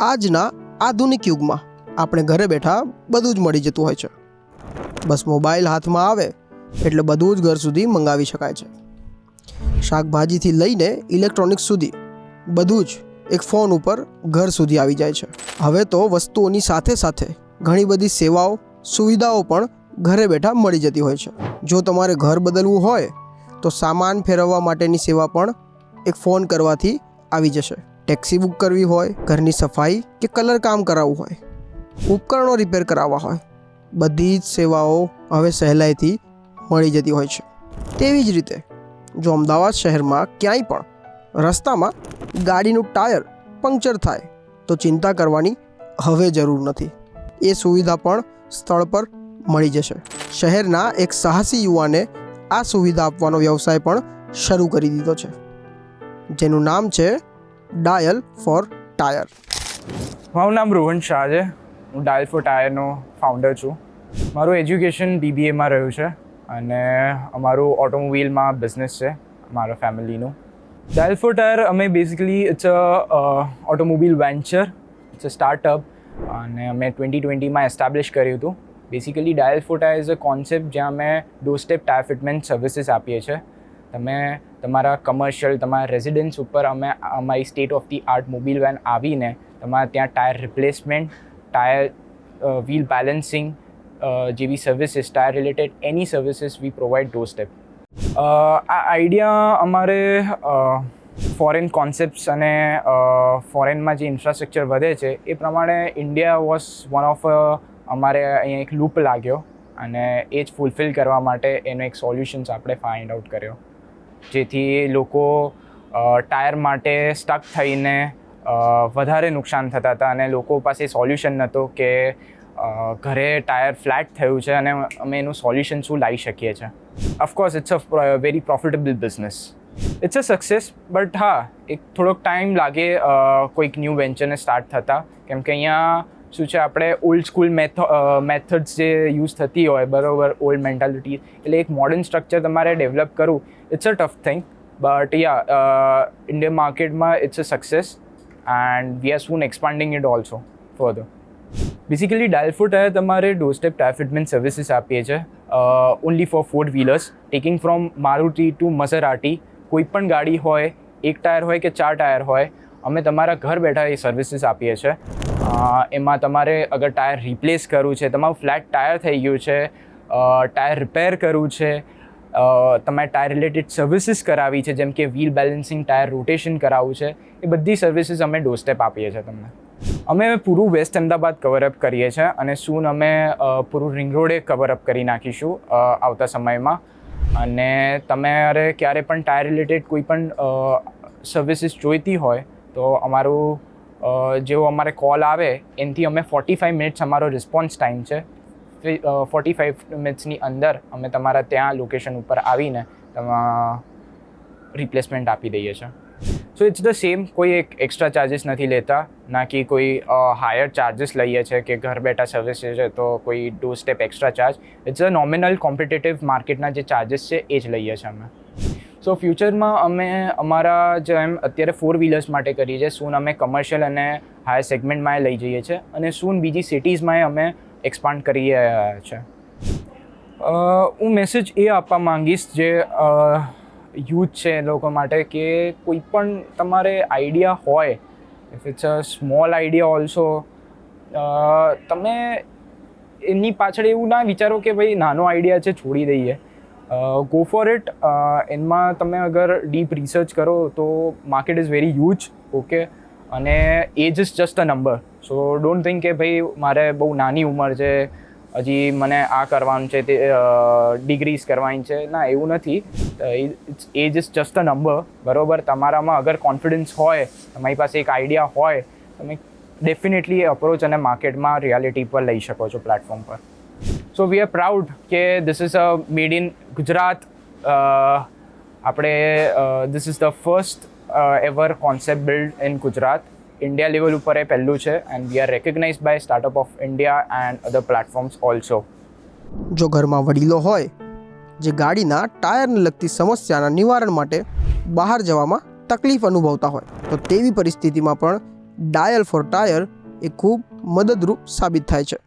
આજના આધુનિક યુગમાં આપણે ઘરે બેઠા બધું જ મળી જતું હોય છે. બસ મોબાઈલ હાથમાં આવે એટલે બધું જ ઘર સુધી મંગાવી શકાય છે. શાકભાજીથી લઈને ઇલેક્ટ્રોનિક્સ સુધી બધું જ એક ફોન ઉપર ઘર સુધી આવી જાય છે. હવે તો વસ્તુઓની સાથે સાથે ઘણી બધી સેવાઓ, સુવિધાઓ પણ ઘરે બેઠા મળી જતી હોય છે. જો તમારે ઘર બદલવું હોય તો સામાન ફેરવવા માટેની સેવા પણ એક ફોન કરવાથી આવી જશે. ટેક્સી બુક કરવી હોય, ઘરની સફાઈ કે કલર કામ કરાવવું હોય, ઉપકરણો રિપેર કરાવવા હોય, બધી જ સેવાઓ હવે સહેલાઈથી મળી જતી હોય છે. તેવી જ રીતે, જો અમદાવાદ શહેરમાં ક્યાંય પણ રસ્તામાં ગાડીનું ટાયર પંક્ચર થાય, તો ચિંતા કરવાની હવે જરૂર નથી. એ સુવિધા પણ સ્થળ પર મળી જશે. શહેરના એક સાહસી યુવાને આ સુવિધા આપવાનો વ્યવસાય પણ શરૂ કરી દીધો છે, જેનું નામ છે ડાયલ ફોર ટાયર. મારું નામ રોહન શાહ છે. હું ડાયલ ફોર ટાયરનો ફાઉન્ડર છું. મારું એજ્યુકેશન બીબીએમાં રહ્યું છે અને અમારું ઓટોમોબાઈલમાં બિઝનેસ છે મારા ફેમિલીનું ડાયલ ફોર ટાયર અમે basically it's a automobile venture it's a startup અને અમે ટ્વેન્ટી ટ્વેન્ટીમાં એસ્ટાબ્લિશ કર્યું હતું. Basically dial four tyre is a concept જ્યાં અમે doorstep tyre fitment services આપીએ છીએ. તમે તમારા કમર્શિયલ તમારા રેઝિડન્સ ઉપર અમે, અમારી state of the art mobile van આવીને તમારા ત્યાં tyre replacement tyre wheel balancing જેવી services tyre related any services we provide door step આ આઈડિયા અમારે ફોરેન કોન્સેપ્ટ્સ અને ફોરેનમાં જે ઇન્ફ્રાસ્ટ્રક્ચર વધે છે, એ પ્રમાણે ઇન્ડિયા વોઝ વન ઓફ અમારે અહીંયા એક લૂપ લાગ્યો અને એ જ ફૂલફિલ કરવા માટે એનો એક સોલ્યુશન્સ આપણે ફાઇન્ડ આઉટ કર્યો. જેથી લોકો ટાયર માટે સ્ટક થઈને વધારે નુકસાન થતા હતા અને લોકો પાસે સોલ્યુશન નહોતો કે ઘરે ટાયર ફ્લેટ થયું છે અને અમે એનું સોલ્યુશન શું લાવી શકીએ છીએ of course it's a very profitable business it's a success but હા, એક થોડોક ટાઈમ લાગે કોઈક ન્યૂ વેન્ચરને સ્ટાર્ટ થતાં. કેમ કે અહીંયા શું છે, આપણે ઓલ્ડ સ્કૂલ મેથો મેથડ્સ જે યુઝ થતી હોય, બરોબર ઓલ્ડ મેન્ટાલિટી એટલે એક મોડર્ન સ્ટ્રક્ચર તમારે ડેવલપ કરવું it's a tough thing but ya Indian માર્કેટમાં it's a success and we are soon expanding it also further basically dial એ તમારે door step tyre fitment services આપીએ છીએ only for four wheelers taking from Maruti to Maserati કોઈ પણ ગાડી હોય, એક tyre હોય કે ચાર ટાયર હોય, અમે તમારા ઘર બેઠા એ સર્વિસીસ આપીએ છીએ એમાં તમારે અગર ટાયર રિપ્લેસ કરવું છે, તમારું ફ્લેટ ટાયર થઈ ગયું છે ટાયર રિપેર કરવું છે તમે ટાયર રિલેટેડ સર્વિસીસ કરાવી છે, જેમ કે વ્હીલ બેલેન્સિંગ, ટાયર રોટેશન કરાવવું છે, એ બધી સર્વિસીસ અમે ડોસ્ટેપ આપીએ છીએ તમને. અમે પૂરું વેસ્ટ અમદાવાદ કવરઅપ કરીએ છીએ અને સૂન અમે પૂરું રિંગ રોડે કવરઅપ કરી નાખીશું આવતા સમયમાં. અને તમારે ક્યારે પણ ટાયર રિલેટેડ કોઈ પણ સર્વિસીસ જોઈતી હોય, તો અમારું જેવો અમારે કોલ આવે, એનાથી અમે ફોર્ટી ફાઇવ મિનિટ્સ અમારો રિસ્પોન્સ ટાઈમ છે. ફોર્ટી ફાઇવ મિનિટ્સની અંદર અમે તમારા ત્યાં લોકેશન ઉપર આવીને રિપ્લેસમેન્ટ આપી દઈએ છીએ. સો ઇટ્સ ધ સેમ કોઈ એક એક્સ્ટ્રા ચાર્જિસ નથી લેતા, ના કે કોઈ હાયર ચાર્જિસ લઈએ છે કે ઘર બેઠા સર્વિસ છે તો કોઈ two step extra charge it's a nominal competitive માર્કેટના જે ચાર્જિસ છે એ જ લઈએ છીએ અમે. સો ફ્યુચરમાં અમે અમારા જેમ અત્યારે ફોર વ્હીલર્સ માટે કરીએ છીએ. સૂન અમે કમર્શિયલ અને હાયર સેગમેન્ટમાં લઈ જઈએ છીએ. અને સૂન બીજી સિટીઝમાં અમે એક્સપાન્ડ કરી રહ્યા છે. હું મેસેજ એ આપવા માંગીશ જે યુથ છે એ લોકો માટે કે કોઈ પણ તમારે આઈડિયા હોય if it's a small idea also તમે એની પાછળ એવું ના વિચારો કે ભાઈ નાનો આઈડિયા છે, છોડી દઈએ. ગો ફોર ઇટ એમાં તમે અગર ડીપ રિસર્ચ કરો તો market is very huge okay અને age is just a number so don't think કે ભાઈ મારે બહુ નાની ઉંમર છે, હજી મને આ કરવાનું છે, તે ડિગ્રીઝ કરવાની છે. ના, એવું નથી. Age is just a number બરાબર? તમારામાં અગર કોન્ફિડન્સ હોય, તમારી પાસે એક આઈડિયા હોય, તમે ડેફિનેટલી અપ્રોચ અને માર્કેટમાં રિયાલિટી પર લઈ શકો છો પ્લેટફોર્મ પર. સો વી આર પ્રાઉડ કે this is a made in Gujarat આપણે this is the first ever concept build in Gujarat India level ઉપર એ પહેલું છે and we are recognize by startup of India and other platforms also જો ઘરમાં વડીલો હોય, જે ગાડીના ટાયરને લગતી સમસ્યાના નિવારણ માટે બહાર જવામાં તકલીફ અનુભવતા હોય, તો તેવી પરિસ્થિતિમાં પણ ડાયલ ફોર ટાયર એ ખૂબ મદદરૂપ સાબિત થાય છે.